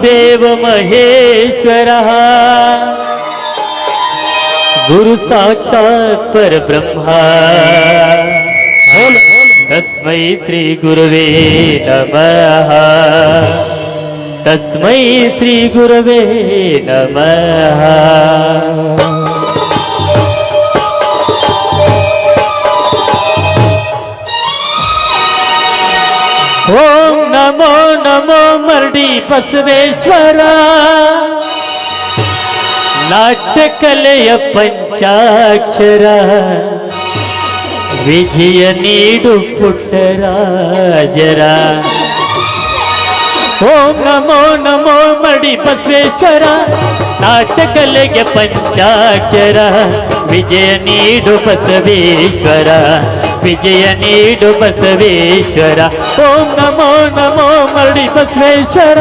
गुरुदेव महेश्वरः। गुरु साक्षात् परब्रह्मा। तस्मै नमः। तस्मै श्रीगुरवे नमः। ಓಂ ನಮೋ ಮರಡಿ ಬಸವೇಶ್ವರ. ನಾಟ್ಯಕಲೆಯ ಪಂಚಾಕ್ಷರ. ವಿಜಯ ನೀಡು ಪುಟ್ಟರಾಜರ. ಓಂ ನಮೋ ನಮೋ ಮರಡಿ ಬಸವೇಶ್ವರ. ನಾಟ್ಯಕಲೆಗೆ ಪಂಚಾಕ್ಷರ. ವಿಜಯ ನೀಡು ಬಸವೇಶ್ವರ. ವಿಜಯ ನೀಡು ಬಸವೇಶ್ವರ. ಓಂ ನಮೋ ನಮೋ ಮರಳಿ ಬಸವೇಶ್ವರ.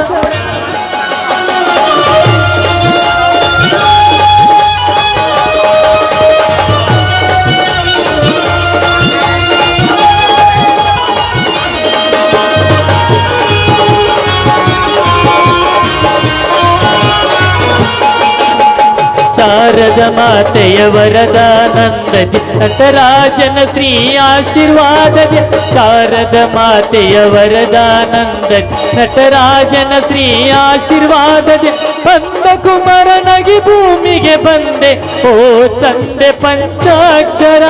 ಶಾರದ ಮಾತೆಯ ವರದಾನಂದದಿ ನಟರಾಜನ ಶ್ರೀ ಆಶೀರ್ವಾದದಿ, ಶಾರದ ಮಾತೆಯ ವರದಾನಂದದಿ ನಟರಾಜನ ಶ್ರೀ ಆಶೀರ್ವಾದದಿ, ಬಂದ ಕುಮಾರನಾಗಿ ಭೂಮಿಗೆ ಬಂದೆ, ಓ ತಂದೆ ಪಂಚಾಕ್ಷರ.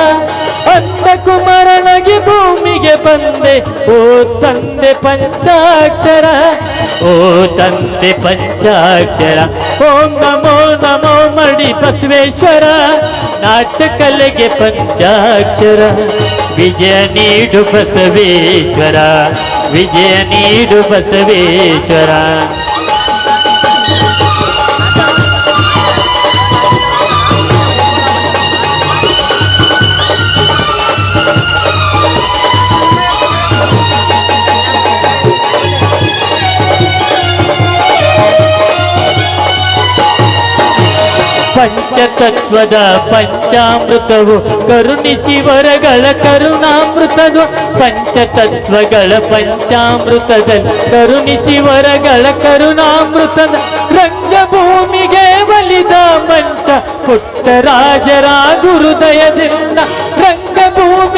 ಬಂದ ಕುಮಾರನಾಗಿ ಭೂಮಿಗೆ ಬಂದೆ, ಓ ತಂದೆ ಪಂಚಾಕ್ಷರ. ಓ ತಂದೆ ಪಂಚಾಕ್ಷರ. ಓಂ ನಮೋ ನಮೋ ಮಡಿ ಬಸವೇಶ್ವರ ನಾಟಕಲೆಗೆ ಪಂಚಾಕ್ಷರ. ವಿಜಯ ನೀಡು ಬಸವೇಶ್ವರ ವಿಜಯ ನೀಡು ಬಸವೇಶ್ವರ. ಪಂಚತತ್ವದ ಪಂಚಾಮೃತವು ಕರುಣಿಸಿ ವರಗಳ ಕರುಣಾಮೃತದು ಪಂಚತತ್ವಗಳ ಪಂಚಾಮೃತದಲ್ಲಿ ಕರುಣಿಸಿ ವರಗಳ ಕರುಣಾಮೃತದ ರಂಗಭೂಮಿಗೆ ಬಲಿದ ಮಂಚ ಪುಟ್ಟರಾಜರ ಗುರುದಯದಿಂದ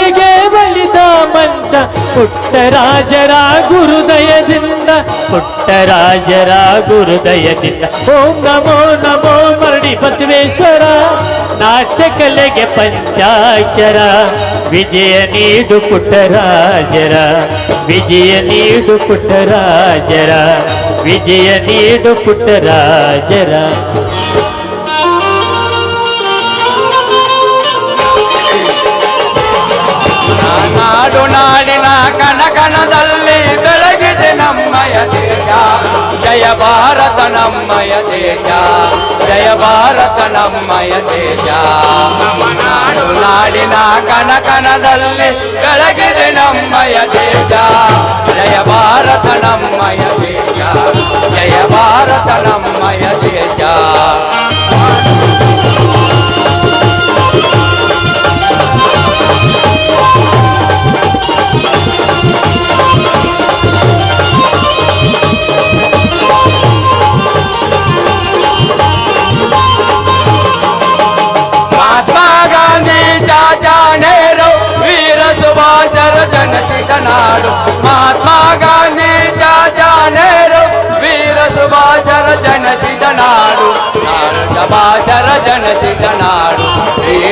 ರಂಗಭೂಮಿಗೆ ಬಲಿದ ಮಂಚ. ಪುಟ್ಟರಾಜರ ಗುರುದಯದಿಂದ ಪುಟ್ಟರಾಜರ ಗುರುದಯದಿಂದ. ಓಂ ನಮೋ ನಮೋ ಮರಡಿ ಬಸವೇಶ್ವರ ನಾಟ್ಯಕಲೆಗೆ ಪಂಚಾಚರ ವಿಜಯ ನೀಡು ಪುಟ್ಟರಾಜರ, ವಿಜಯ ನೀಡು ಪುಟ್ಟರಾಜರ, ವಿಜಯ ನೀಡು ಪುಟ್ಟರಾಜರ. ಕನಕನದಲ್ಲಿ ಬೆಳಗಿದೆ ನಮ್ಮಯ ದೇಶ ಜಯ ಭಾರತ ನಮ್ಮಯ ದೇಶ ಜಯ ಭಾರತ ನಮ್ಮಯ ದೇಶ ನಾಡು ನಾಡಿನ ಕನಕನದಲ್ಲಿ ಬೆಳಗಿದೆ ನಮ್ಮಯ ದೇಶ ಜಯ ಭಾರತ ನಮ್ಮಯ ದೇಶ ಜಯ ಭಾರತ ನಮ್ಮಯ ದೇಶ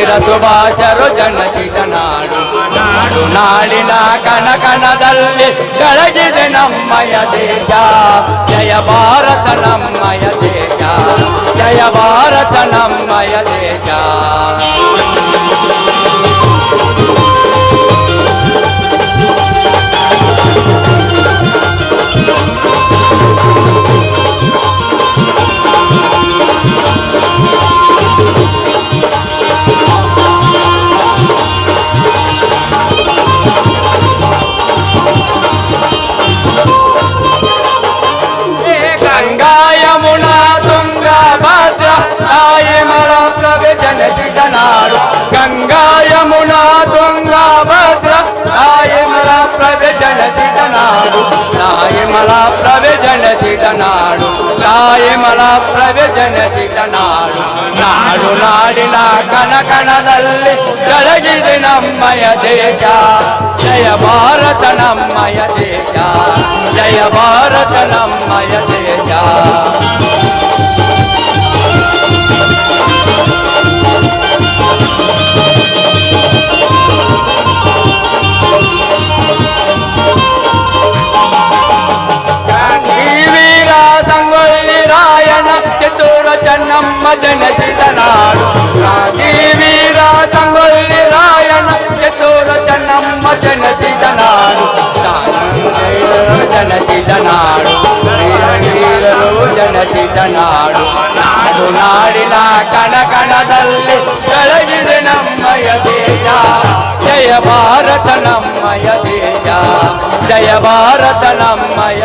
ವೀರ ಸುಭಾಷರು ಜನಸಿದ ನಾಡು ನಾಡು ನಾಡಿನ ಕನಕನದಲ್ಲಿ ಬೆಳಗಿದೆ ನಮ್ಮಯ ದೇಶ ಜಯ ಭಾರತ ನಮ್ಮಯ ದೇಶ ಜಯ ಭಾರತ ನಮ್ಮಯ ದೇಶ ಪ್ರಭೆ ಜನಸಿದ ನಾಡು ತಾಯಿ ಮಳ ಪ್ರಭೆ ಜನಸಿದ ನಾಡು ತಾಯಿ ಮಲ ಪ್ರಭೆ ಜನಿಸಿದ ನಾಡು ನಾಡು ನಾಡಿನ ಕಣ ಕಣದಲ್ಲಿ ಬೆಳಗಿದೆ ನಮ್ಮಯ ದೇಶ ಜಯ ಭಾರತ ನಮ್ಮಯ ದೇಶ ಜಯ ಭಾರತ ನಮ್ಮಯ ದೇಶ ಈ ಚೆನ್ನಮ್ಮ ಜನಿಸಿದ ನಾಡು ಈ ವೀರ ಸಂಗೊಳ್ಳಿ ರಾಯಣ ಕಿತ್ತೂರ ಚೆನ್ನಮ್ಮ ಜನಿಸಿದ ನಾಡು ದಾನವೀರರು ಜನಿಸಿದ ನಾಡು ವೀರರು ಜನಿಸಿದ ನಾಡು ನಾಡು ನಾಡಿನ ಕಣ ಕಣದಲ್ಲಿ ಬೆಳಗಿದೆ ನಮ್ಮಯ ದೇಶ ಜಯ ಭಾರತ ನಮ್ಮಯ ದೇಶ ಜಯ ಭಾರತ ನಮ್ಮಯ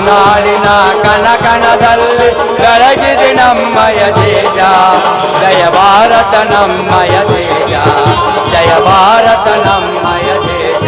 ನಾಡಿನ ಕಣ ಕಣದಲ್ಲಿ ಬೆಳಗಿದೆ ನಮ್ಮಯ ದೇಶ ಜಯ ಭಾರತ ನಮ್ಮಯ ದೇಶ ಜಯ ಭಾರತ ನಮ್ಮಯ ದೇಶ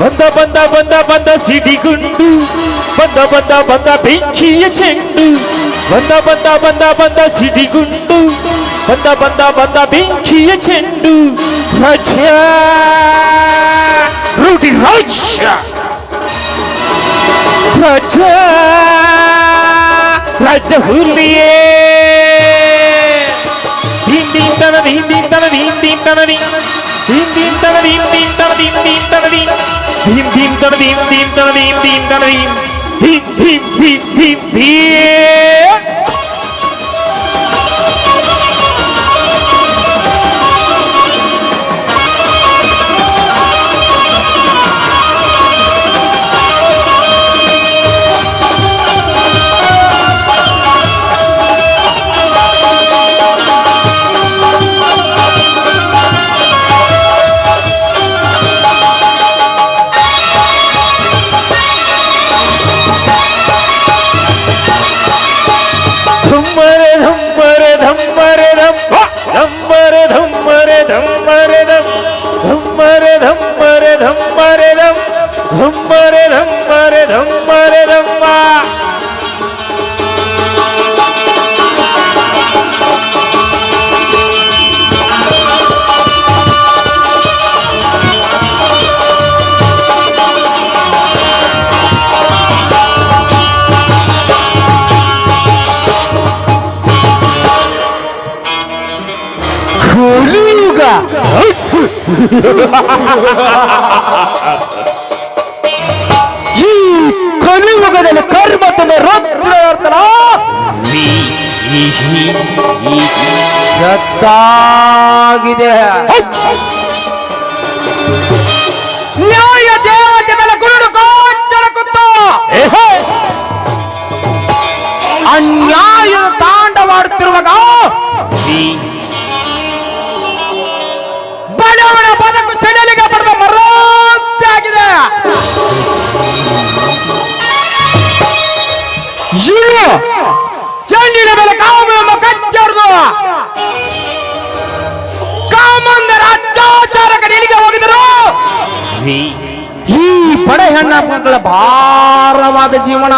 ಬಂದ ಬಂದ ಬಂದ ಬಂದ ಸಿಡಿಗುಂಡು ಬಂದ ಬಂದ ಬಂದ ಬೆಂಕಿಯ ಚೆಂಡು ಬಂದ ಬಂದ ಬಂದ ಬಂದ ಸಿಡಿಗುಂಡು ಬಂದ ಬಂದ ಬಂದ ಬೆಂಕಿಯ ಚೆಂಡು ರಜ ರೂಢಿ ರಾಜ್ಯ ರಜ ರಾಜ ಹುಲಿಯೇ tana din din tana din din tana din din din tana din din tana din din tana din din din tana din din tana din din tana din din din din din din ധമ്മരഥം ധമ്മരഥം മരഥം മരഥം ധമ്മരഥം മരഥം മരഥം മാ ಈ ಕಲಿಯುಗದಲ್ಲಿ ಕರ್ಮ ತನ್ನ ರುದ್ರ ಇರ್ತಲ್ಲ ಹೆಚ್ಚಾಗಿದೆ ಮಕ್ಕಳ ಭಾರವಾದ ಜೀವನ.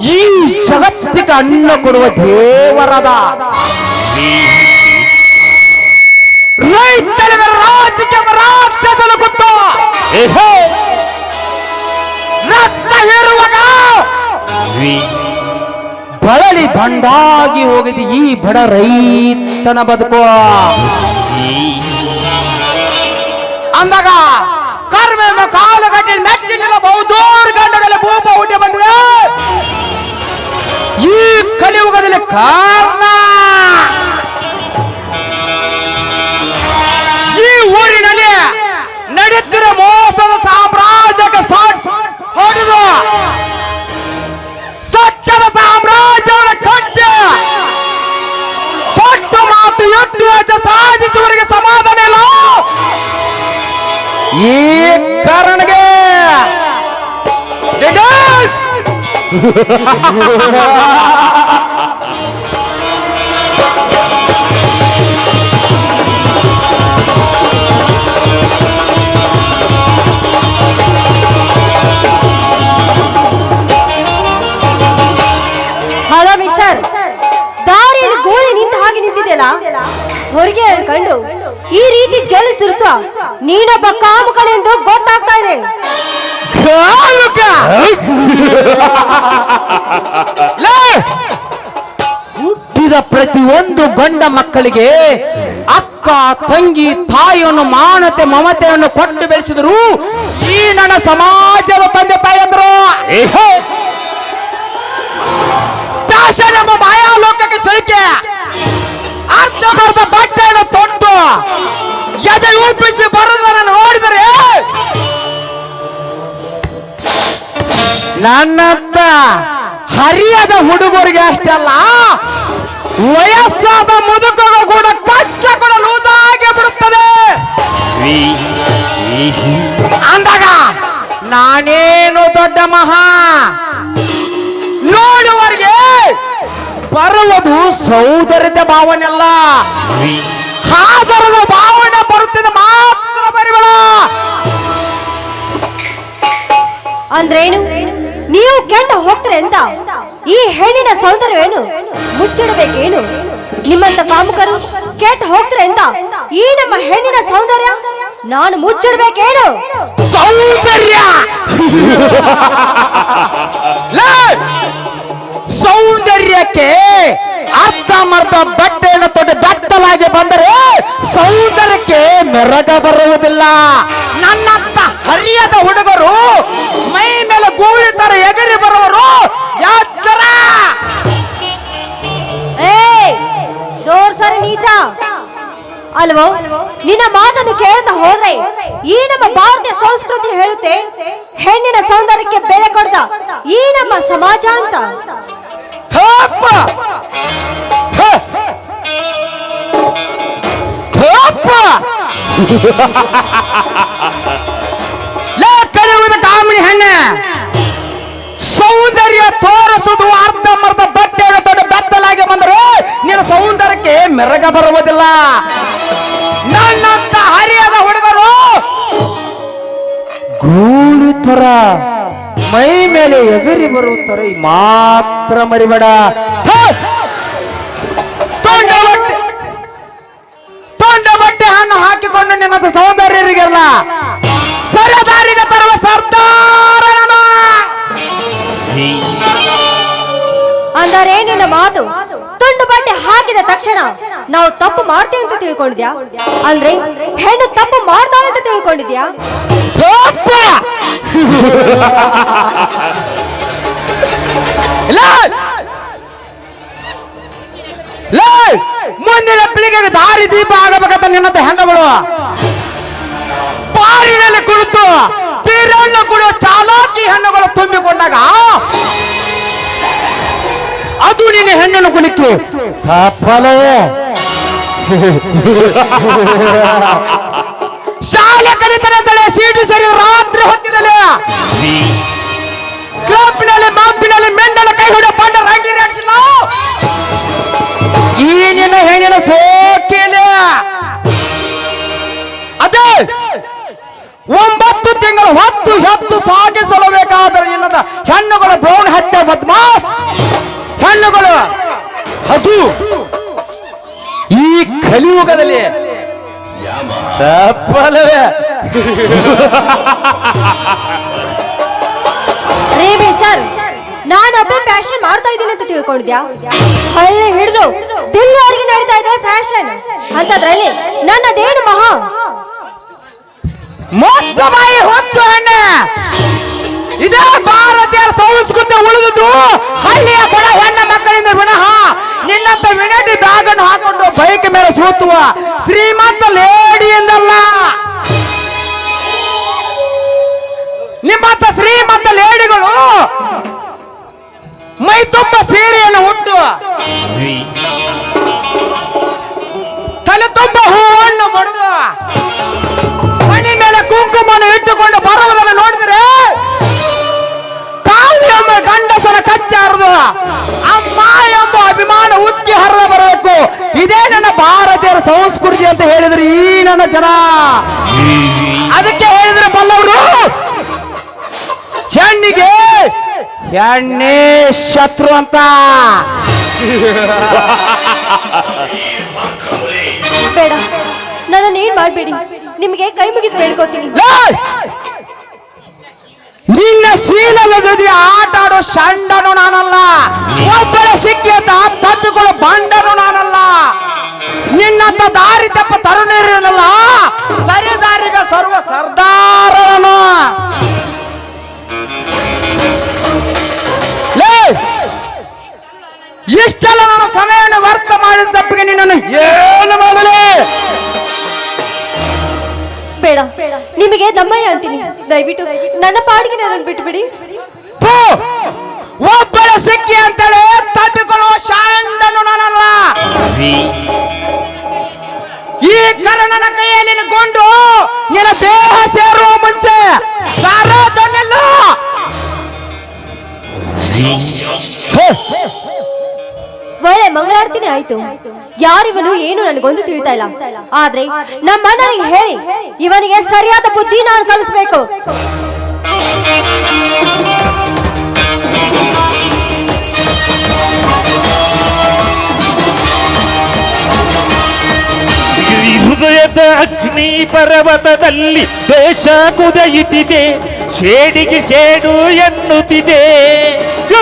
ಈ ಜಗತ್ತಿಗೆ ಅನ್ನ ಕೊಡುವ ದೇವರದ. ರೈತರ ರಾಜಕೀಯ ರಾಕ್ಷಸನು ಏಹೇ. ರಕ್ತ ಹೇರುವಾಗ ವಿ. ಬಳಲಿ ಬಂಡಾಗಿ ಹೋಗಿದೆ ಈ ಬಡ ರೈತನ ಬದುಕು ಅಂದಾಗ ಕರ್ಮ ಕಾಲುಗಟ್ಟಿ ಮೆಟ್ಟಿನ ಬಹುದೂರ ಗಂಡಗಳ ಭೂಪ ಹುಟ್ಟಿ ಬಂದಿದೆ. ಈ ಕಲಿಯುಗದಲ್ಲಿ ಕಾರಣ ಈ ಊರಿನಲ್ಲಿ ನಡೆಯುತ್ತಿರುವ ಮೋಸದ ಸಾಮ್ರಾಜ್ಯಕ್ಕೆ ಸಾಟ್ ಹೊಡೆದು ಈ ಕಾರಣಕ್ಕೆ! ಹಲೋ ಮಿಸ್ಟರ್ ದಾರಿಯಲ್ಲಿ ಗೋಳಿ ನಿಂತ ಹಾಗೆ ನಿಂತಿದೆಯಲ್ಲ? ಹೊರಗೆ ಹೇಳ್ಕೊಂಡು ಈ ರೀತಿ ಜೊಲಿ ಸುರಿಸುವ ನೀನೊಬ್ಬ ಕಾಮುಕನೆಂದು ಗೊತ್ತಾಗ್ತಾ ಇದೆ! ಹುಟ್ಟಿದ ಪ್ರತಿಯೊಂದು ಗಂಡ ಮಕ್ಕಳಿಗೆ ಅಕ್ಕ ತಂಗಿ ತಾಯಿಯನ್ನು ಮಾನತೆ ಮಮತೆಯನ್ನು ಕೊಟ್ಟು ಬೆಳೆಸಿದರು ಈ ನನ್ನ ಸಮಾಜದ ತಂದೆ ಏಹೇ! ಮಾಯಾ ಲೋಕಕ್ಕೆ ಮಾಯಾಲೋಕಕ್ಕೆ ಸಲಿಕೆ ಬರೆದ ಬಟ್ಟೆಯನ್ನು ಎದೆ ಉಬ್ಬಿಸಿ ಬರೋದನ್ನ ನೋಡಿದರೆ ನನ್ನಂತ ಹರಿಯದ ಹುಡುಗರಿಗೆ ಅಷ್ಟೇ ಅಲ್ಲ ವಯಸ್ಸಾದ ಮುದುಕಗೂ ಕೂಡ ಕಚ್ಚ ಕೂಡ ಲೂಸಾಗಿ ಬಿಡುತ್ತದೆ. ಅಂದಾಗ ನಾನೇನು ದೊಡ್ಡ ಮಹಾ? ನೋಡುವರಿಗೆ ಬರುವುದು ಸೌಂದರ್ಯದ ಭಾವನೆ ಆದರದ ಭಾವನೆ ಬರುತ್ತದೆ ಮಾತ್ರ ಬರಿಬೇಡ. ಅಂದ್ರೇನು? ನೀವು ಕೆಟ್ಟ ಹೋಗ್ತಾರೆ ಅಂತ ಈ ಹೆಣ್ಣಿನ ಸೌಂದರ್ಯವೇನು? ಮುಚ್ಚಿಡಬೇಕೇನು? ನಿಮ್ಮಂತ ಕಾಮುಕರು ಕೆಟ್ಟ ಹೋಗ್ತಾರೆ ಅಂತ ಈ ನಮ್ಮ ಹೆಣ್ಣಿನ ಸೌಂದರ್ಯ ನಾನು ಮುಚ್ಚಿಡ್ಬೇಕೇನು? ಸೌಂದರ್ಯ! ಬರುವುದಿಲ್ಲ ನನ್ನಂತ ಹರಿಯದ ಹುಡುಗರು ಮೈ ಮೇಲೆ ಗೂಳಿ ತರ ಎಗರಿ ಬರುವರು ಯಾಚರ ಏ ದೋರ್ ಸರಿ ನೀಚ. ಅಲ್ವೋ ನಿನ್ನ ಮಾತನ್ನು ಕೇಳ್ತಾ ಹೋದ್ರೆ ಈ ನಮ್ಮ ಭಾರತೀಯ ಸಂಸ್ಕೃತಿ ಹೇಳುತ್ತೆ ಹೆಣ್ಣಿನ ಸೌಂದರ್ಯಕ್ಕೆ ಬೆಲೆ ಕೊಡ್ದ ಈ ನಮ್ಮ ಸಮಾಜ ಅಂತ. ಕರೆಯುವುದು ಕಾಮಿಡಿ ಹೆಣ್ಣ. ಸೌಂದರ್ಯ ಅರ್ಧ ಅರ್ಧಂಬರ್ಧ ಬಟ್ಟೆ ದೊಡ್ಡ ಬೆತ್ತಲಾಗಿ ಬಂದರೆ ನಿನ್ನ ಸೌಂದರ್ಯಕ್ಕೆ ಮೆರಗ ಬರುವುದಿಲ್ಲ. ನನ್ನಂತ ಹರಿಯದ ಹುಡುಗರು ಗೂಳಿ ತರ ಮೈ ಮೇಲೆ ಎಗರಿ ಬರುತ್ತಾರೆ ಮಾತ್ರ ಮರಿಬೇಡ. ತಕ್ಷಣ ನಾವು ತಪ್ಪು ಮಾಡ್ತೇವೆ ಅಂತ ತಿಳ್ಕೊಂಡಿದ್ಯಾ? ಅಂದ್ರೆ ಹೆಣ್ಣು ತಪ್ಪು ಮಾಡ್ತಾಳೆ ಅಂತ ತಿಳ್ಕೊಂಡಿದ್ಯಾ! ಮುಂದಿನ ಪೀಳಿಗೆಗೆ ದಾರಿ ದೀಪ ಆಗಬೇಕಂತ ನಿನ್ನಂತ ಹೆಣ್ಣುಗಳು. ಬಾರಿನಲ್ಲಿ ಕುಳಿತು ಬೀರನ್ನು ಕೂಡ ಚಾಲಾಕಿ ಹೆಣ್ಣುಗಳು ತುಂಬಿಕೊಂಡಾಗ, ಅದು ನಿನ್ನ ಹೆಣ್ಣನ್ನು ಕುಣಿತು. ತಪ್ಪಲವೇ ಶಾಲೆ ಕಲಿತರೆ ಸೀಟು ಸರಿ ರಾತ್ರಿ ಹೊತ್ತಿನಲ್ಲಿ. ಕ್ಲಬ್ನಲ್ಲಿ ಮಾಪಿನಲ್ಲಿ ಮೆಂಡಲ ಕೈ ಹೊಡೆ ಬಂಡ ರಾಗಿ ರಿಯಾಕ್ಷನ್ ಈ ನಿನ್ನ ಹೆಣ್ಣಿನ ಸೋಕಿಲ್ಲ. ಅದೇ ಒಂಬತ್ತು ತಿಂಗಳು ಹೊತ್ತು ಹೆತ್ತು ಸಾಗಿಸಲು ಬೇಕಾದರೆ ನಿನ್ನದ ಹೆಣ್ಣುಗಳ ಬ್ರೌನ್ ಹತ್ಯೆ ಬದ್ಮಾಸ್. ಅದು ಈ ಕಲಿಯುಗದಲ್ಲಿ ತಪ್ಪಲ್ಲವೇ? ರೇ ಮಿಸ್ಟರ್ ನಾನೊಬ್ಬ ಫ್ಯಾಷನ್ ಮಾಡ್ತಾ ಇದ್ದೀನಿ ಅಂತ ತಿಳ್ಕೊಂಡಿದ್ಯಾ? ಹಳ್ಳಿ ಹಿಡಿದು ದಿಲ್ಲಿವರೆಗೆ ನಡೀತಾ ಇದೆ ಫ್ಯಾಷನ್. ಅಂತದ್ರಲ್ಲಿ ನನ್ನದೇನು ಮಹಾ ಮೊತ್ತ ಬಾಯಿ ಹೊತ್ತು ಅಣ್ಣ. ಇದೇ ಭಾರತೀಯರ ಸಂಸ್ಕೃತಿ ಉಳಿದಿದ್ದು ಹಳ್ಳಿಯ ಬಡ ಹೆಣ್ಣ ಮಕ್ಕಳಿಂದ ವಿನಃ ನಿನ್ನಂತ ವಿನಟಿ ಬ್ಯಾಗ್ ಅನ್ನು ಹಾಕೊಂಡು ಬೈಕ್ ಮೇಲೆ ಸೂತುವ ಶ್ರೀಮಂತ ಲೇಡಿ ಎಂದಲ್ಲ. ನಿಮ್ಮಂತ ಶ್ರೀಮಂತ ಲೇಡಿಗಳು ಮೈ ತುಂಬ ಸೀರೆಯನ್ನು ಹುಟ್ಟು ತಲೆ ತುಂಬ ಹೂವನ್ನು ಬಡಿದು ಮನೆ ಮೇಲೆ ಕುಂಕುಮವನ್ನು ಇಟ್ಟುಕೊಂಡು ಬರುವುದನ್ನು ನೋಡಿದರೆ ಕಾವ್ಯ ಗಂಡಸನ ಕಚ್ಚಾರದು ಅಭಿಮಾನ ಉಕ್ಕಿ ಹರಿದ ಬರಬೇಕು. ಇದೇ ನನ್ನ ಭಾರತೀಯರ ಸಂಸ್ಕೃತಿ ಅಂತ ಹೇಳಿದ್ರು ಈ ನನ್ನ ಜನ. ಅದಕ್ಕೆ ಹೇಳಿದ್ರು ಬಲ್ಲವರು ಹೆಣ್ಣಿಗೆ ಹೆಣ್ಣೆ ಶತ್ರು ಅಂತ. ಬೇಡ ನನ್ನನ್ನು ಏನ್ ಮಾಡ್ಬೇಡಿ. ನಿಮಗೆ ಕೈ ಮುಗಿದು ಬೇಡ್ಕೋತೀನಿ! ನಿನ್ನ ಶೀಲದ ಜೊತೆ ಆಟ ಆಡೋ ಶಂಡನು ನಾನಲ್ಲ. ಒಬ್ಬರ ಸಿಕ್ಕಿ ಅಂತ ತಪ್ಪಿಕೊಳ್ಳೋ ಬಂಡನು ನಾನಲ್ಲ. ನಿನ್ನಂತ ದಾರಿ ತಪ್ಪ ಸರಿ ದಾರಿಗ ಸರ್ವ ಸರ್ದಾರನ ಇಷ್ಟೆಲ್ಲ ನನ್ನ ಸಮಯವನ್ನು ವ್ಯರ್ಥ ಮಾಡಿದ ತಪ್ಪಿಗೆ ನಿನ್ನನ್ನು ಏನು ಮಾಡಲೇ ಬೇಡ. ನಿಮಗೆ ದಮ್ಮಯ್ಯ ಅಂತೀನಿ. ದಯವಿಟ್ಟು ನನ್ನ ಪಾಡಿಗೆ ನನ್ನ ಬಿಟ್ಬಿಡಿ! ಒಬ್ಬಳ ಸಿಕ್ಕಿ ಅಂತೇಳಿ ತಪ್ಪಿಕೊಳ್ಳುವ ಶಾಯಂದನು ನಾನಲ್ಲ. ಈ ಕರಣನ ಕೈಯಲ್ಲಿ ಕೊಂಡು ನಿನ್ನ ದೇಹ ಸೇರುವ ಮುಂಚೆ ಸಾರೋದನ್ನೆಲ್ಲ! ಒಳ್ಳೆ ಮಂಗಳಾರ್ತಿನೇ ಆಯ್ತು. ಯಾರಿವನು ಏನು ನನಗೊಂದು ತಿಳಿತಾ ಇಲ್ಲ. ಆದ್ರೆ ನಮ್ಮ ಅಣ್ಣನಿಗೆ ಹೇಳಿ, ಇವನಿಗೆ ಸರಿಯಾದ ಬುದ್ಧಿ ನಾನು ಕಲಿಸ್ಬೇಕು. ಹೃದಯದ ಅಗ್ನಿ ಪರ್ವತದಲ್ಲಿ ದೇಶ ಕುದಯುತ್ತಿದೆ ಶೇಡಿಗೆ ಶೇಡು ಎನ್ನುತ್ತಿದೆ.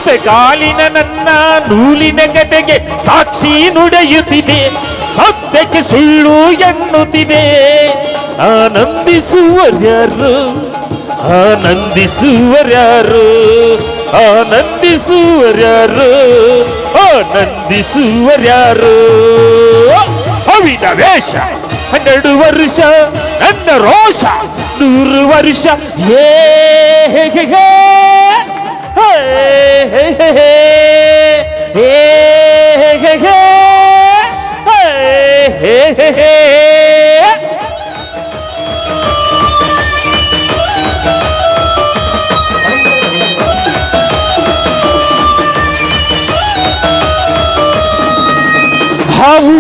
ಕಾಲಿನ ನನ್ನ ನೂಲಿನ ಗದೆಗೆ ಸಾಕ್ಷಿ ನುಡಿಯುತ್ತಿದೆ. ಸತ್ಯಕ್ಕೆ ಸುಳ್ಳು ಎನ್ನುತ್ತಿದೆ. ಆನಂದಿಸುವರ್ಯಾರು ಆನಂದಿಸುವರ್ಯಾರು ಆನಂದಿಸುವರ್ಯಾರು ಆನಂದಿಸುವರ್ಯಾರು. ಅವಿನ ವೇಷ, ಹನ್ನೆರಡು ವರ್ಷ, ನನ್ನ ರೋಷ, ನೂರು ವರ್ಷ. ಏ ಹೇ ಹೇ ಹೇ. ಹೇ ಹೇ ಹೇ ಹೇ. ಏ ಹೇ ಹೇ ಹೇ. ಹೇ ಹೇ ಹೇ ಹೇ. ಹಾವು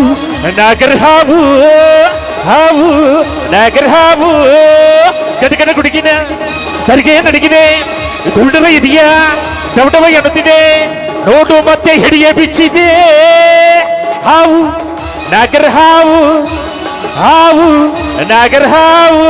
ನಾಗರ ಹಾವು ಹಾವು ನಾಗರ ಹಾವು ಕಟಕನ ಗುಡುಗಿನ ತರಿಗೆ ನಡಗಿದೆ ದುಂಡವ ಇದೆಯಾ? ದೌಡವ ಎನ್ನುತ್ತಿದೆ ನೋಡು ಮತ್ತೆ ಹಿಡಿಯ ಬಿಚ್ಚಿದೆ. ಹಾವು ನಾಗರ ಹಾವು ಹಾವು ಹಾವು